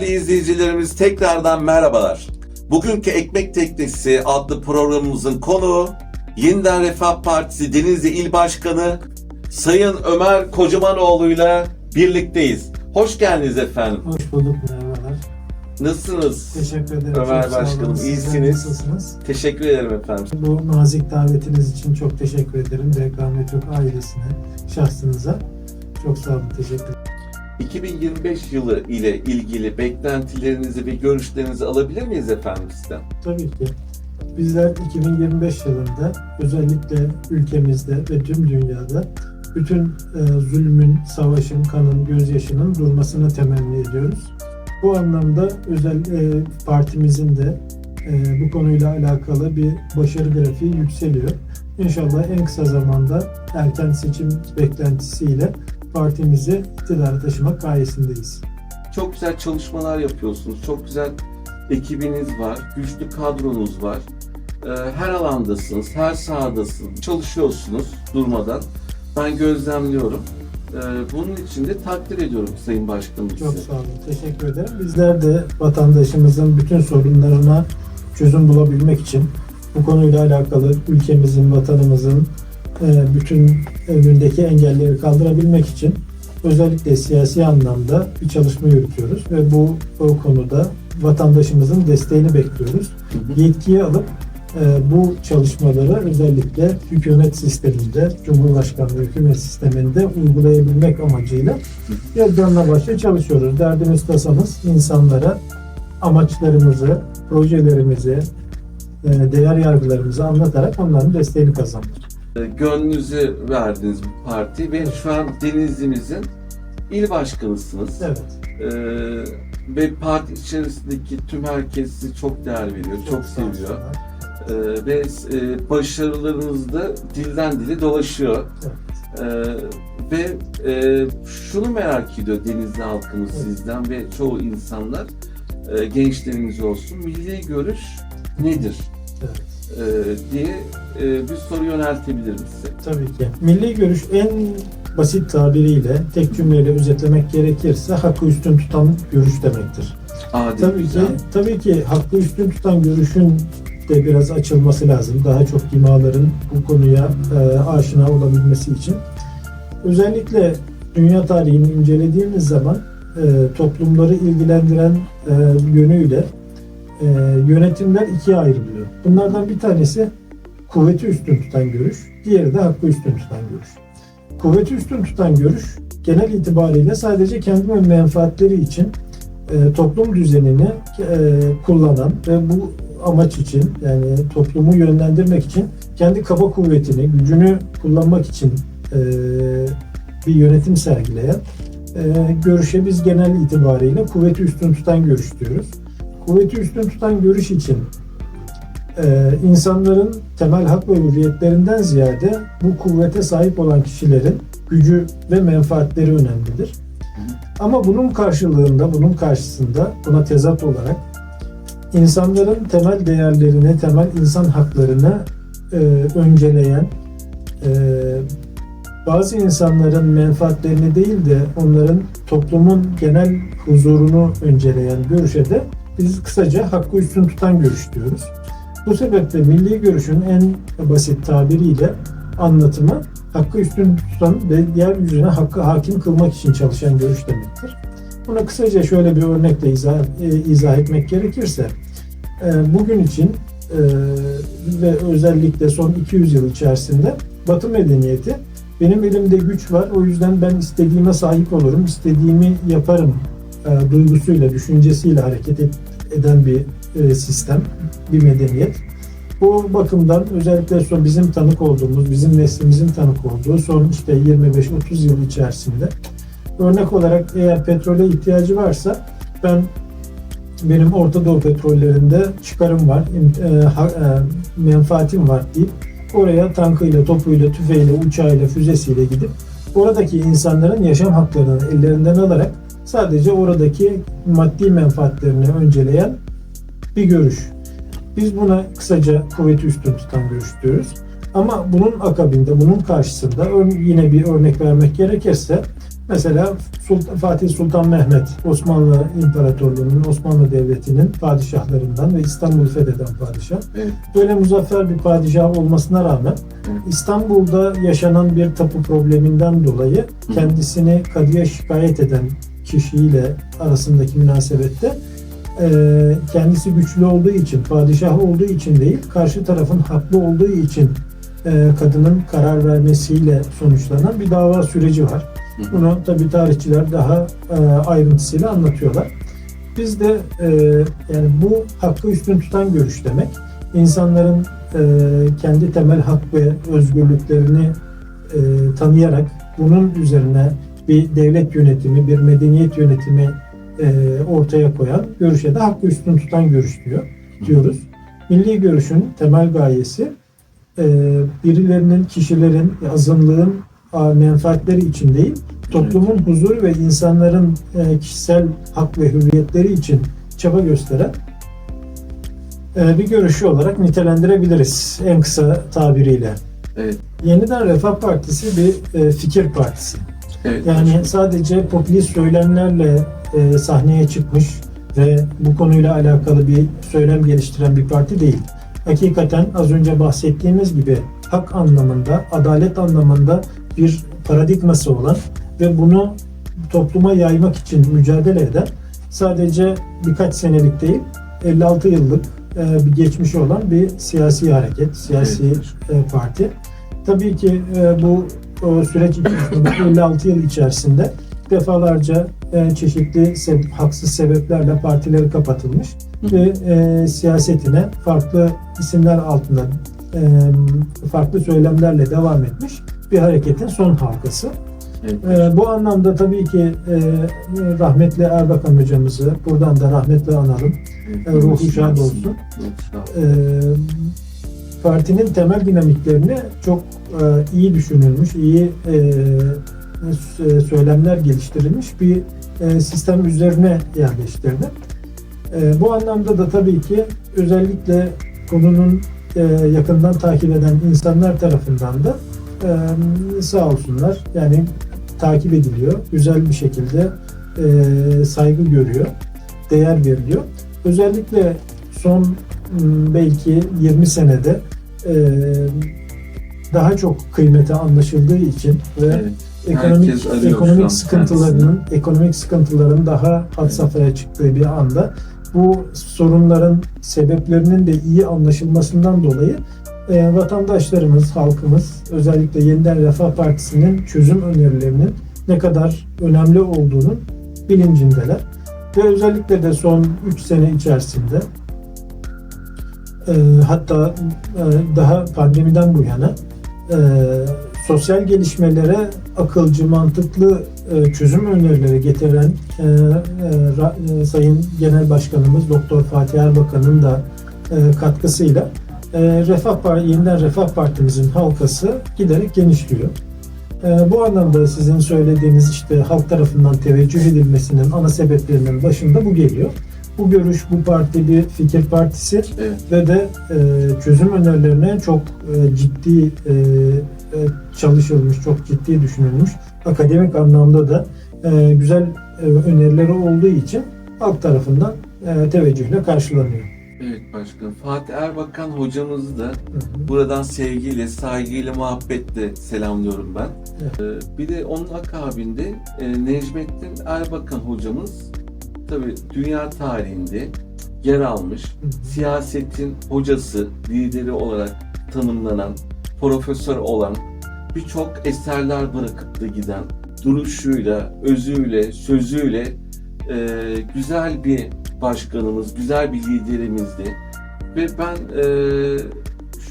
Değerli izleyicilerimiz tekrardan merhabalar. Bugünkü Ekmek Teknesi adlı programımızın konuğu Yeniden Refah Partisi Denizli İl Başkanı Sayın Ömer Kocamanoğlu'yla birlikteyiz. Hoş geldiniz efendim. Hoş bulduk merhabalar. Nasılsınız? Teşekkür ederim. Ömer Çok. Başkanım, iyisiniz. Nasılsınız? Teşekkür ederim efendim. Bu nazik davetiniz için çok teşekkür ederim. Ve Türk ailesine, şahsınıza. Çok sağ olun. Teşekkür ederim. 2025 yılı ile ilgili beklentilerinizi ve görüşlerinizi alabilir miyiz efendim sizden? Tabii ki. Bizler 2025 yılında özellikle ülkemizde ve tüm dünyada bütün e, zulmün, savaşın, kanın, gözyaşının durmasını temenni ediyoruz. Bu anlamda özel e, partimizin de e, bu konuyla alakalı bir başarı grafiği yükseliyor. İnşallah en kısa zamanda erken seçim beklentisiyle partimizi iktidara taşımak gayesindeyiz. Çok güzel çalışmalar yapıyorsunuz. Çok güzel ekibiniz var. Güçlü kadronuz var. Ee, Her alandasınız, her sahadasınız. Çalışıyorsunuz durmadan. Ben gözlemliyorum. Ee, Bunun için de takdir ediyorum Sayın Başkanım Çok sizi. sağ olun. Teşekkür ederim. Bizler de vatandaşımızın bütün sorunlarına çözüm bulabilmek için bu konuyla alakalı ülkemizin, vatanımızın bütün önündeki engelleri kaldırabilmek için özellikle siyasi anlamda bir çalışma yürütüyoruz ve bu o konuda vatandaşımızın desteğini bekliyoruz. Yetkiyi alıp e, bu çalışmaları özellikle hükümet sisteminde, Cumhurbaşkanlığı hükümet sisteminde uygulayabilmek amacıyla Yazdanla başla çalışıyoruz. Derdimiz tasamız insanlara amaçlarımızı, projelerimizi, e, değer yargılarımızı anlatarak onların desteğini kazanmak. Ee, Gönlünüzü verdiniz bu parti ve şu an Denizli'mizin il başkanısınız. Evet. Ee, Ve parti içerisindeki tüm herkes sizi çok değer veriyor, çok sağ seviyor. Ee, ve e, başarılarınız da dilden dile dolaşıyor. Ee, ve e, şunu merak ediyor Denizli halkımız Evet. sizden ve çoğu insanlar, e, gençlerimiz olsun, milli görüş nedir Evet. E, diye e, bir soru yöneltebilirim size. Tabii ki. Milli görüş en basit tabiriyle, tek cümleyle özetlemek gerekirse hakkı üstün tutan görüş demektir. Adil, Tabii ki, güzel. tabii ki hakkı üstün tutan görüşün de biraz açılması lazım. Daha çok dimaların bu konuya e, aşina olabilmesi için. Özellikle dünya tarihini incelediğimiz zaman e, toplumları ilgilendiren e, yönüyle e, yönetimler ikiye ayrılıyor. Bunlardan bir tanesi kuvveti üstün tutan görüş, diğeri de hakkı üstün tutan görüş. Kuvveti üstün tutan görüş genel itibariyle sadece kendi menfaatleri için e, toplum düzenini e, kullanan ve bu amaç için yani toplumu yönlendirmek için kendi kaba kuvvetini, gücünü kullanmak için e, bir yönetim sergileyen e, görüşe biz genel itibariyle kuvveti üstün tutan görüş diyoruz. Kuvveti üstün tutan görüş için e, insanların temel hak ve hürriyetlerinden ziyade bu kuvvete sahip olan kişilerin gücü ve menfaatleri önemlidir. Ama bunun karşılığında, bunun karşısında buna tezat olarak insanların temel değerlerini, temel insan haklarını e, önceleyen, e, bazı insanların menfaatlerini değil de onların toplumun genel huzurunu önceleyen görüşe de biz kısaca hakkı üstün tutan görüş diyoruz. Bu sebeple milli görüşün en basit tabiriyle anlatımı hakkı üstün tutan ve yeryüzüne hakkı hakim kılmak için çalışan görüş demektir. Buna kısaca şöyle bir örnekle izah, e, izah etmek gerekirse, e, bugün için e, ve özellikle son 200 yıl içerisinde Batı medeniyeti benim elimde güç var, o yüzden ben istediğime sahip olurum, istediğimi yaparım e, duygusuyla, düşüncesiyle hareket et- eden bir e, sistem, bir medeniyet. Bu bakımdan özellikle son bizim tanık olduğumuz, bizim neslimizin tanık olduğu son işte 25-30 yıl içerisinde örnek olarak eğer petrole ihtiyacı varsa ben benim Orta Doğu petrollerinde çıkarım var, e, e, menfaatim var deyip oraya tankıyla, topuyla, tüfeğiyle, uçağıyla, füzesiyle gidip oradaki insanların yaşam haklarını ellerinden alarak sadece oradaki maddi menfaatlerini önceleyen bir görüş. Biz buna kısaca kuvveti üstün tutan görüş diyoruz. Ama bunun akabinde, bunun karşısında yine bir örnek vermek gerekirse Mesela Sultan, Fatih Sultan Mehmet Osmanlı İmparatorluğu'nun, Osmanlı Devleti'nin padişahlarından ve İstanbul'u fetheden padişah. Evet. Böyle muzaffer bir padişah olmasına rağmen Evet. İstanbul'da yaşanan bir tapu probleminden dolayı kendisini kadıya şikayet eden kişiyle arasındaki münasebette e, kendisi güçlü olduğu için, padişah olduğu için değil, karşı tarafın haklı olduğu için e, kadının karar vermesiyle sonuçlanan bir dava süreci var. Bunu tabi tarihçiler daha e, ayrıntısıyla anlatıyorlar. Biz de e, yani bu hakkı üstün tutan görüş demek. İnsanların e, kendi temel hak ve özgürlüklerini e, tanıyarak bunun üzerine bir devlet yönetimi, bir medeniyet yönetimi e, ortaya koyan görüşe de hakkı üstün tutan görüş diyor diyoruz. Milli görüşün temel gayesi e, birilerinin, kişilerin, azınlığın menfaatleri için değil, toplumun huzuru ve insanların e, kişisel hak ve hürriyetleri için çaba gösteren e, bir görüşü olarak nitelendirebiliriz en kısa tabiriyle. Evet. Yeniden Refah Partisi bir e, fikir partisi. Evet. Yani sadece popülist söylemlerle e, sahneye çıkmış ve bu konuyla alakalı bir söylem geliştiren bir parti değil. Hakikaten az önce bahsettiğimiz gibi hak anlamında, adalet anlamında bir paradigması olan ve bunu topluma yaymak için mücadele eden sadece birkaç senelik değil 56 yıllık e, bir geçmişi olan bir siyasi hareket, siyasi Evet. e, parti. Tabii ki e, bu o süreç içerisinde 56 yıl içerisinde defalarca e, çeşitli seb- haksız sebeplerle partileri kapatılmış ve e, siyasetine farklı isimler altında e, farklı söylemlerle devam etmiş bir hareketin son halkası. Evet. E, bu anlamda tabii ki e, rahmetli Erbakan hocamızı buradan da rahmetle analım. Evet. e, ruhu şad olsun. Şad. E, partinin temel dinamiklerini çok e, iyi düşünülmüş, iyi e, s- söylemler geliştirilmiş bir e, sistem üzerine yerleştirdi. E, bu anlamda da tabii ki özellikle konunun e, yakından takip eden insanlar tarafından da e, sağ olsunlar yani takip ediliyor, güzel bir şekilde e, saygı görüyor, değer veriliyor. Özellikle son belki 20 senede e, daha çok kıymeti anlaşıldığı için ve Evet. ekonomik ekonomik sıkıntılarının ekonomik sıkıntıların daha had safhaya çıktığı bir anda bu sorunların sebeplerinin de iyi anlaşılmasından dolayı e, vatandaşlarımız, halkımız özellikle Yeniden Refah Partisi'nin çözüm önerilerinin ne kadar önemli olduğunun bilincindeler. Ve özellikle de son 3 sene içerisinde e, hatta e, daha pandemiden bu yana e, sosyal gelişmelere akılcı, mantıklı e, çözüm önerileri getiren Sayın Genel Başkanımız Doktor Fatih Erbakan'ın da katkısıyla Refah Parti, yeniden Refah Partimizin halkası giderek genişliyor. Bu anlamda sizin söylediğiniz işte halk tarafından teveccüh edilmesinin ana sebeplerinin başında bu geliyor. Bu görüş, bu parti bir fikir partisi Evet. ve de e, çözüm önerilerine çok e, ciddi e, e, çalışılmış, çok ciddi düşünülmüş. Akademik anlamda da e, güzel e, önerileri olduğu için halk tarafından e, teveccühle karşılanıyor. Evet başkanım. Fatih Erbakan hocamızı da Hı hı. buradan sevgiyle, saygıyla, muhabbetle selamlıyorum ben. Evet. Ee, bir de onun akabinde e, Necmettin Erbakan hocamız tabii dünya tarihinde yer almış, siyasetin hocası, lideri olarak tanımlanan, profesör olan, birçok eserler bırakıp da giden, duruşuyla, özüyle, sözüyle e, güzel bir başkanımız, güzel bir liderimizdi. Ve ben e,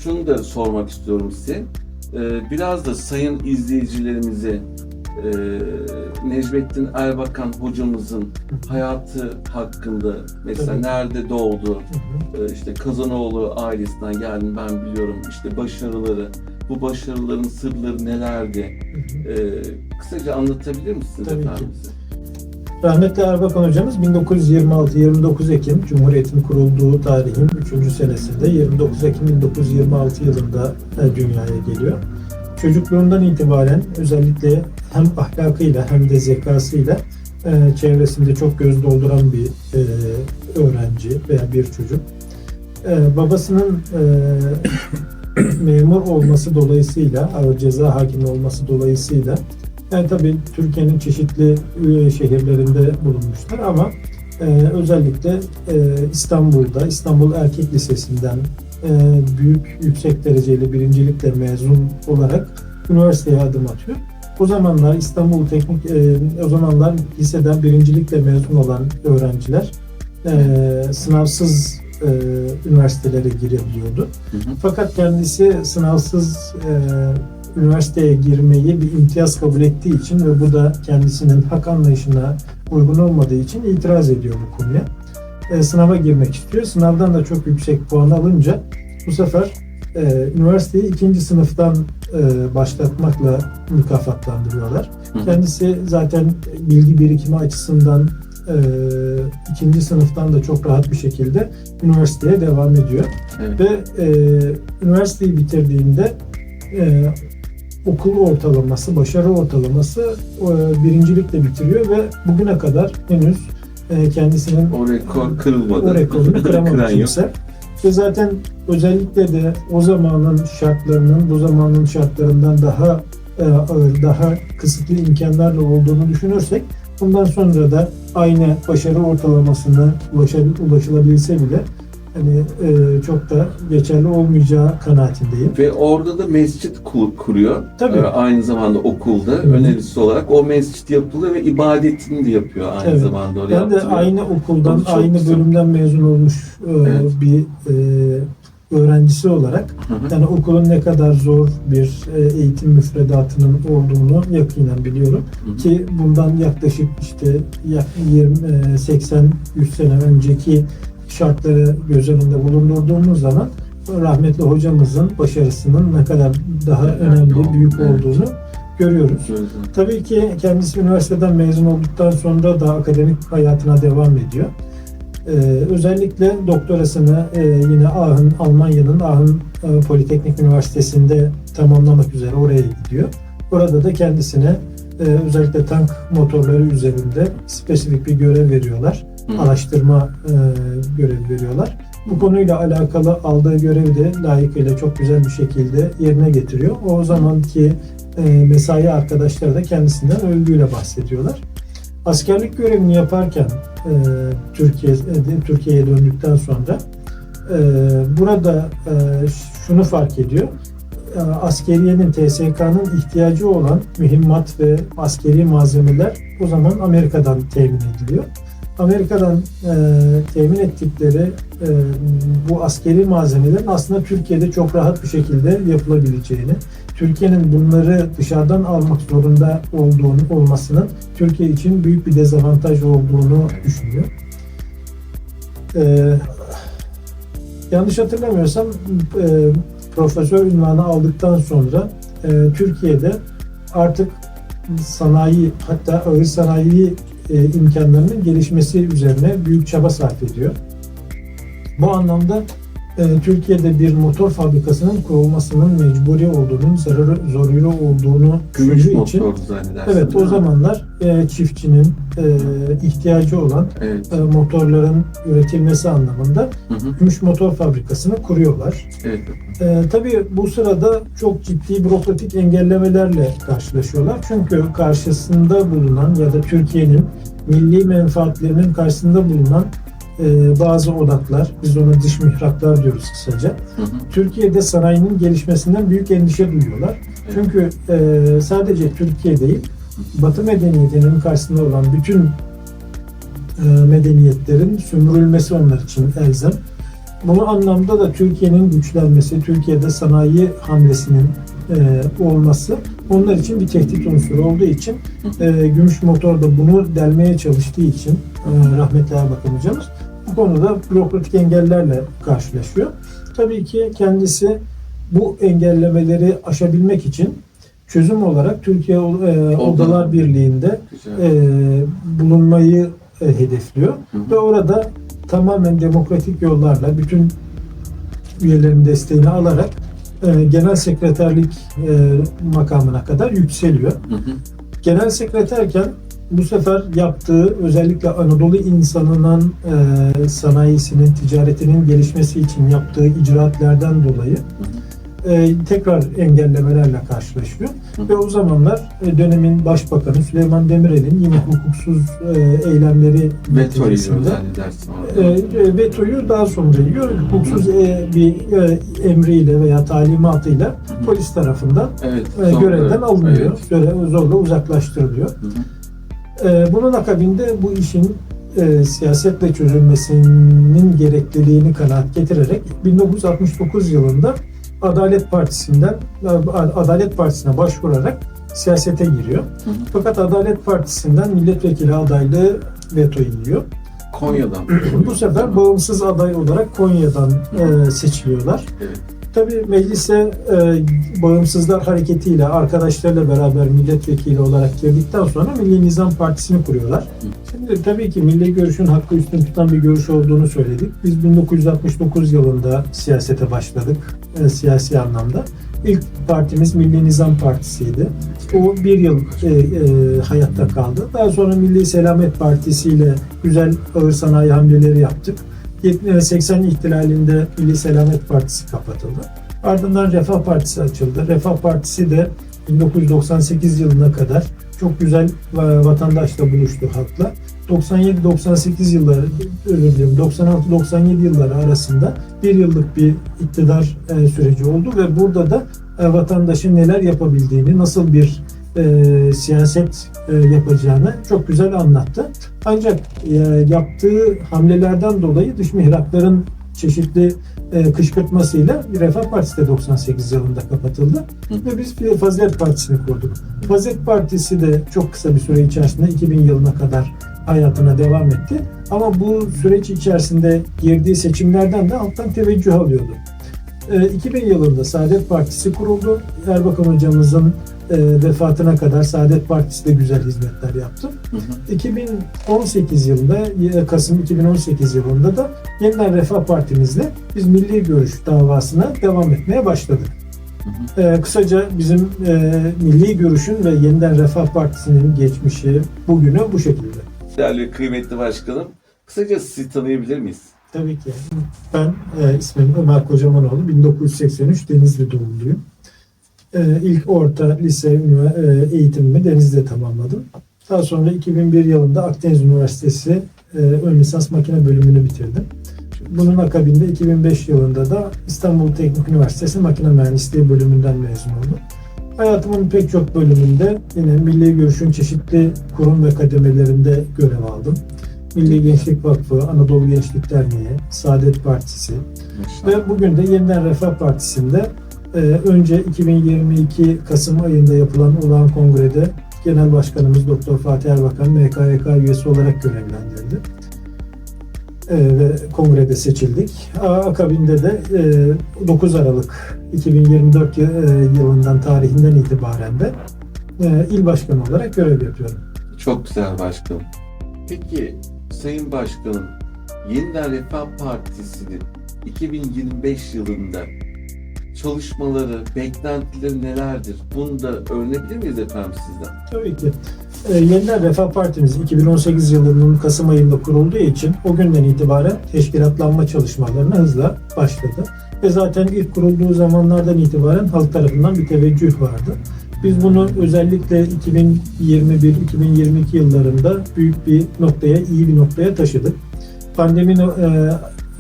şunu da sormak istiyorum size. E, biraz da sayın izleyicilerimize e, Necmettin Erbakan hocamızın hayatı hakkında mesela Tabii. nerede doğdu, Hı hı. e, işte Kazanoğlu ailesinden geldim ben biliyorum işte başarıları, bu başarıların sırları nelerdi? Hı hı. E, kısaca anlatabilir misiniz Tabii ki. efendim bize? Rahmetli Erbakan hocamız 1926-29 Ekim Cumhuriyet'in kurulduğu tarihin 3. senesinde 29 Ekim 1926 yılında e, dünyaya geliyor. çocukluğundan itibaren özellikle hem ahlakıyla hem de zekasıyla e, çevresinde çok göz dolduran bir e, öğrenci veya bir çocuk. E, babasının e, memur olması dolayısıyla, ceza hakimi olması dolayısıyla yani tabii Türkiye'nin çeşitli e, şehirlerinde bulunmuşlar ama e, özellikle e, İstanbul'da, İstanbul Erkek Lisesi'nden e, büyük yüksek dereceli birincilikle mezun olarak üniversiteye adım atıyor. O zamanlar İstanbul Teknik, e, o zamanlar liseden birincilikle mezun olan öğrenciler e, sınavsız e, üniversitelere girebiliyordu. Hı hı. Fakat kendisi sınavsız e, üniversiteye girmeyi bir imtiyaz kabul ettiği için ve bu da kendisinin hak anlayışına uygun olmadığı için itiraz ediyor bu konuya. E, sınava girmek istiyor. Sınavdan da çok yüksek puan alınca bu sefer e, üniversiteyi ikinci sınıftan e, başlatmakla mükafatlandırıyorlar. Hı. Kendisi zaten bilgi birikimi açısından e, ikinci sınıftan da çok rahat bir şekilde üniversiteye devam ediyor. Evet. Ve e, üniversiteyi bitirdiğinde e, okul ortalaması, başarı ortalaması e, birincilikle bitiriyor ve bugüne kadar henüz e, kendisinin O rekor kırılmadı. o rekorunu kıramamış Kıran yok. Ve zaten özellikle de o zamanın şartlarının bu zamanın şartlarından daha e, ağır, daha kısıtlı imkanlarla olduğunu düşünürsek bundan sonra da aynı başarı ortalamasına ulaşabil- ulaşılabilse bile hani e, çok da geçerli olmayacağı kanaatindeyim. Ve orada da mescit kur- kuruyor. Tabii. Ee, aynı zamanda okulda Hı. önerisi olarak o mescit yapılıyor ve ibadetini de yapıyor aynı Evet. zamanda Ben de yaptırıyor. aynı okuldan, aynı güzel. bölümden mezun olmuş e, Evet. bir e, öğrencisi olarak Hı hı. Yani okulun ne kadar zor bir e, eğitim müfredatının olduğunu yakinen biliyorum. Hı hı. Ki bundan yaklaşık işte yak- 20, e, 80 100 sene önceki şartları göz önünde bulundurduğumuz zaman rahmetli hocamızın başarısının ne kadar daha önemli, büyük olduğunu görüyoruz. Tabii ki kendisi üniversiteden mezun olduktan sonra da akademik hayatına devam ediyor. Ee, özellikle doktorasını e, yine Aachen, Almanya'nın Aachen e, Politeknik Üniversitesi'nde tamamlamak üzere oraya gidiyor. Orada da kendisine e, özellikle tank motorları üzerinde spesifik bir görev veriyorlar. Araştırma e, görevi veriyorlar. Bu konuyla alakalı aldığı görevi de layıkıyla çok güzel bir şekilde yerine getiriyor. O zamanki e, mesai arkadaşları da kendisinden övgüyle bahsediyorlar. Askerlik görevini yaparken e, Türkiye e, Türkiye'ye döndükten sonra e, burada e, şunu fark ediyor. Askeriyenin, TSK'nın ihtiyacı olan mühimmat ve askeri malzemeler o zaman Amerika'dan temin ediliyor. Amerika'dan e, temin ettikleri e, bu askeri malzemelerin aslında Türkiye'de çok rahat bir şekilde yapılabileceğini, Türkiye'nin bunları dışarıdan almak zorunda olduğunu olmasının Türkiye için büyük bir dezavantaj olduğunu düşünüyor. Ee, yanlış hatırlamıyorsam e, profesör ünvanı aldıktan sonra e, Türkiye'de artık sanayi hatta ağır sanayi e, imkanlarının gelişmesi üzerine büyük çaba sarf ediyor. Bu anlamda Türkiye'de bir motor fabrikasının kurulmasının mecburi olduğunun, zararı, zorunlu olduğunu Gümüş için zannedersin. Evet o zamanlar e, çiftçinin e, ihtiyacı olan Evet. e, motorların üretilmesi anlamında Hı hı. gümüş motor fabrikasını kuruyorlar. Evet. E, tabii bu sırada çok ciddi bürokratik engellemelerle karşılaşıyorlar. Çünkü karşısında bulunan ya da Türkiye'nin milli menfaatlerinin karşısında bulunan e, bazı odaklar, biz ona dış mihraklar diyoruz kısaca. Hı hı. Türkiye'de sanayinin gelişmesinden büyük endişe duyuyorlar. Çünkü e, sadece Türkiye değil, Batı medeniyetinin karşısında olan bütün e, medeniyetlerin sömürülmesi onlar için elzem. Bu anlamda da Türkiye'nin güçlenmesi, Türkiye'de sanayi hamlesinin e, olması onlar için bir tehdit unsuru olduğu için e, Gümüş Motor da bunu delmeye çalıştığı için e, rahmetli Erbakan hocamız bu konuda bürokratik engellerle karşılaşıyor. Tabii ki kendisi bu engellemeleri aşabilmek için çözüm olarak Türkiye e, Odalar Birliği'nde e, bulunmayı e, hedefliyor Hı hı. ve orada tamamen demokratik yollarla bütün üyelerin desteğini alarak e, genel sekreterlik e, makamına kadar yükseliyor. Hı hı. Genel sekreterken bu sefer yaptığı özellikle Anadolu insanının e, sanayisinin, ticaretinin gelişmesi için yaptığı icraatlerden dolayı e, tekrar engellemelerle karşılaşıyor. Hı. Ve o zamanlar e, dönemin başbakanı Süleyman Demirel'in yine hukuksuz e, eylemleri neticesinde e, e, vetoyu daha sonra yiyor. Hukuksuz e, bir e, emriyle veya talimatıyla hı. polis tarafından Evet. e, görevden alınıyor. Evet. Görev zorla uzaklaştırılıyor. Hı. E, bunun akabinde bu işin e, siyasetle çözülmesinin gerekliliğini kanaat getirerek 1969 yılında Adalet Partisi'nden e, Adalet Partisi'ne başvurarak siyasete giriyor. Hı hı. Fakat Adalet Partisi'nden milletvekili adaylığı veto yiyor. Konya'dan. Bu sefer bağımsız aday olarak Konya'dan e, seçiliyorlar. Evet. Tabii meclise e, Bağımsızlar Hareketi arkadaşlarıyla beraber milletvekili olarak girdikten sonra Milli Nizam Partisi'ni kuruyorlar. Şimdi tabii ki milli görüşün hakkı üstün tutan bir görüş olduğunu söyledik. Biz 1969 yılında siyasete başladık e, siyasi anlamda. İlk partimiz Milli Nizam Partisi'ydi. O bir yıl e, e, hayatta kaldı. Daha sonra Milli Selamet Partisi ile güzel ağır sanayi hamleleri yaptık. 80 ihtilalinde Milli Selamet Partisi kapatıldı. Ardından Refah Partisi açıldı. Refah Partisi de 1998 yılına kadar çok güzel e, vatandaşla buluştu halkla. 97-98 yılları, özür dilerim 96-97 yılları arasında bir yıllık bir iktidar e, süreci oldu ve burada da e, vatandaşın neler yapabildiğini, nasıl bir e, siyaset e, yapacağını çok güzel anlattı. Ancak e, yaptığı hamlelerden dolayı dış mihrakların çeşitli e, kışkırtmasıyla Refah Partisi de 98 yılında kapatıldı. Hı. Ve biz Fazilet Partisi'ni kurduk. Fazilet Partisi de çok kısa bir süre içerisinde 2000 yılına kadar hayatına devam etti. Ama bu süreç içerisinde girdiği seçimlerden de alttan teveccüh alıyordu. E, 2000 yılında Saadet Partisi kuruldu. Erbakan hocamızın e, vefatına kadar Saadet Partisi de güzel hizmetler yaptı. Hı hı. 2018 yılında, e, Kasım 2018 yılında da yeniden Refah Partimizle biz Milli Görüş davasına devam etmeye başladık. Hı Ee, kısaca bizim e, Milli Görüş'ün ve yeniden Refah Partisi'nin geçmişi, bugünü bu şekilde. Değerli kıymetli başkanım, kısaca sizi tanıyabilir miyiz? Tabii ki. Ben e, ismim Ömer Kocamanoğlu, 1983 Denizli doğumluyum. E, ilk orta lise e, eğitimimi Denizli'de tamamladım. Daha sonra 2001 yılında Akdeniz Üniversitesi e, ön lisans makine bölümünü bitirdim. Bunun akabinde 2005 yılında da İstanbul Teknik Üniversitesi Makine Mühendisliği bölümünden mezun oldum. Hayatımın pek çok bölümünde yine Milli Görüş'ün çeşitli kurum ve kademelerinde görev aldım. Milli Gençlik Vakfı, Anadolu Gençlik Derneği, Saadet Partisi ve bugün de Yeniden Refah Partisi'nde önce 2022 Kasım ayında yapılan olağan kongrede Genel Başkanımız Doktor Fatih Erbakan MKYK üyesi olarak görevlendirildi. E, ve kongrede seçildik. Akabinde de e, 9 Aralık 2024 yı- e, yılından tarihinden itibaren de e, il başkanı olarak görev yapıyorum. Çok güzel başkanım. Peki Sayın Başkanım, Yeniden Refah Partisi'nin 2025 yılında çalışmaları, beklentileri nelerdir? Bunu da öğrenebilir miyiz efendim sizden? Tabii ki. E, Yeniden Refah Partimiz 2018 yılının Kasım ayında kurulduğu için o günden itibaren teşkilatlanma çalışmalarına hızla başladı. Ve zaten ilk kurulduğu zamanlardan itibaren halk tarafından bir teveccüh vardı. Biz bunu özellikle 2021-2022 yıllarında büyük bir noktaya, iyi bir noktaya taşıdık. Pandemi e,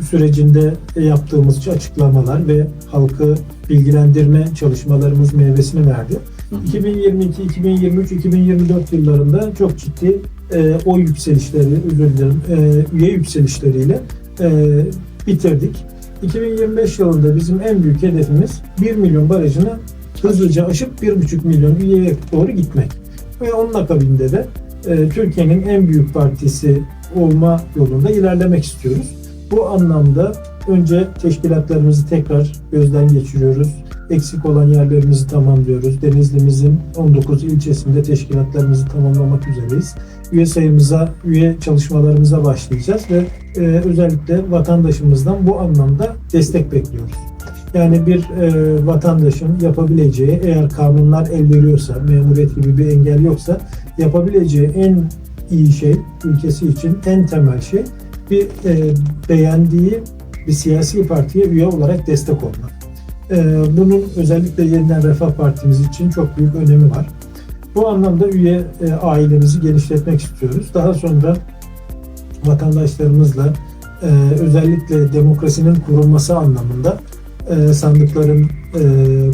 sürecinde yaptığımız açıklamalar ve halkı bilgilendirme çalışmalarımız meyvesini verdi. Hı hı. 2022, 2023, 2024 yıllarında çok ciddi e, oy yükselişleri, özür dilerim, e, üye yükselişleriyle e, bitirdik. 2025 yılında bizim en büyük hedefimiz 1 milyon barajını hızlıca aşıp 1,5 milyon üyeye doğru gitmek. Ve onun akabinde de e, Türkiye'nin en büyük partisi olma yolunda ilerlemek istiyoruz. Bu anlamda önce teşkilatlarımızı tekrar gözden geçiriyoruz. Eksik olan yerlerimizi tamamlıyoruz. Denizli'mizin 19 ilçesinde teşkilatlarımızı tamamlamak üzereyiz. Üye sayımıza, üye çalışmalarımıza başlayacağız ve e, özellikle vatandaşımızdan bu anlamda destek bekliyoruz. Yani bir e, vatandaşın yapabileceği eğer kanunlar el veriyorsa, memuriyet gibi bir engel yoksa yapabileceği en iyi şey ülkesi için en temel şey bir e, beğendiği bir siyasi partiye üye olarak destek olmak. E, bunun özellikle Yeniden Refah Partimiz için çok büyük önemi var. Bu anlamda üye e, ailemizi genişletmek istiyoruz. Daha sonra vatandaşlarımızla e, özellikle demokrasinin korunması anlamında e, sandıkların e,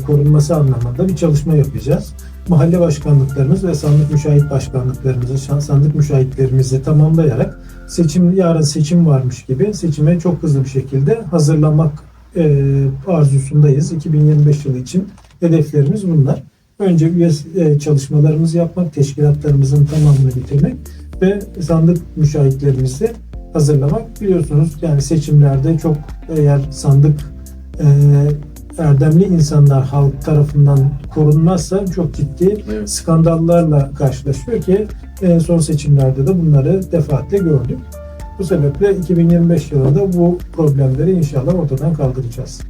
korunması anlamında bir çalışma yapacağız. Mahalle başkanlıklarımız ve sandık müşahit başkanlıklarımızı, sandık müşahitlerimizi tamamlayarak seçim yarın seçim varmış gibi seçime çok hızlı bir şekilde hazırlamak e, arzusundayız. 2025 yılı için hedeflerimiz bunlar. Önce üye e, çalışmalarımızı yapmak, teşkilatlarımızın tamamını bitirmek ve sandık müşahitlerimizi hazırlamak. Biliyorsunuz yani seçimlerde çok eğer sandık e, erdemli insanlar halk tarafından korunmazsa çok ciddi Evet. skandallarla karşılaşıyor ki en son seçimlerde de bunları defaatle gördük. Bu sebeple 2025 yılında bu problemleri inşallah ortadan kaldıracağız.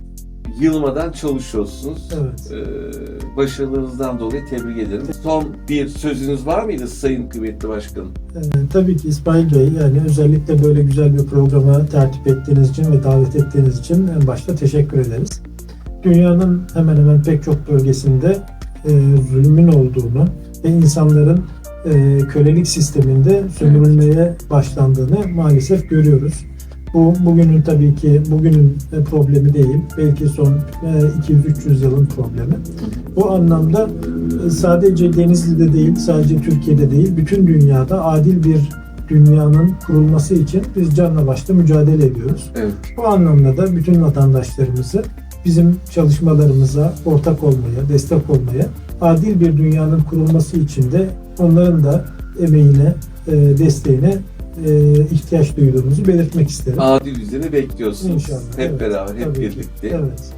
Yılmadan çalışıyorsunuz. Evet. Ee, başarılarınızdan dolayı tebrik ederim. Son bir sözünüz var mıydı Sayın Kıymetli Başkanım? Ee, tabii ki İsmail Bey yani özellikle böyle güzel bir programa tertip ettiğiniz için ve davet ettiğiniz için en başta teşekkür ederiz. Dünyanın hemen hemen pek çok bölgesinde e, zulmün olduğunu ve insanların e, kölelik sisteminde sömürülmeye başlandığını maalesef görüyoruz. Bu bugünün tabii ki bugünün e, problemi değil. Belki son e, 200-300 yılın problemi. Bu anlamda e, sadece Denizli'de değil, sadece Türkiye'de değil, bütün dünyada adil bir dünyanın kurulması için biz canla başla mücadele ediyoruz. Evet. Bu anlamda da bütün vatandaşlarımızı bizim çalışmalarımıza ortak olmaya, destek olmaya, adil bir dünyanın kurulması için de onların da emeğine, e, desteğine e, ihtiyaç duyduğumuzu belirtmek isterim. Adil yüzünü bekliyorsunuz. İnşallah. Hep evet. beraber, hep Tabii ki. birlikte. Evet.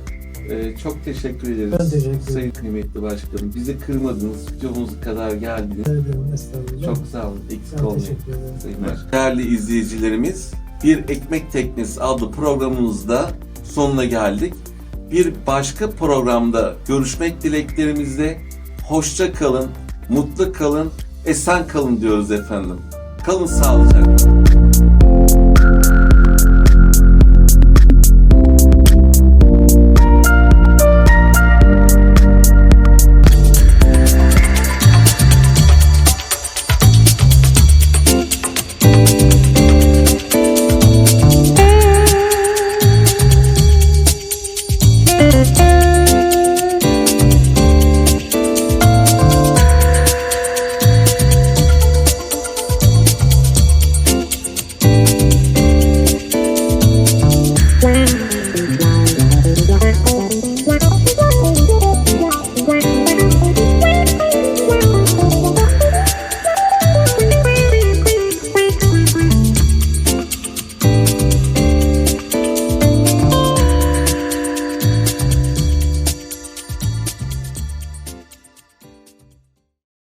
Ee, çok teşekkür ederiz. Ben teşekkür ederim. Sayın Kıymetli Başkanım. Bizi kırmadınız, stüdyomuza kadar geldiniz. Evet. Çok sağ olun. Eksik ben olmayın. Sayın Başkan. Değerli izleyicilerimiz, Bir Ekmek Teknesi adlı programımızda sonuna geldik. Bir başka programda görüşmek dileklerimizle hoşça kalın, mutlu kalın, esen kalın diyoruz efendim. Kalın sağlıcakla.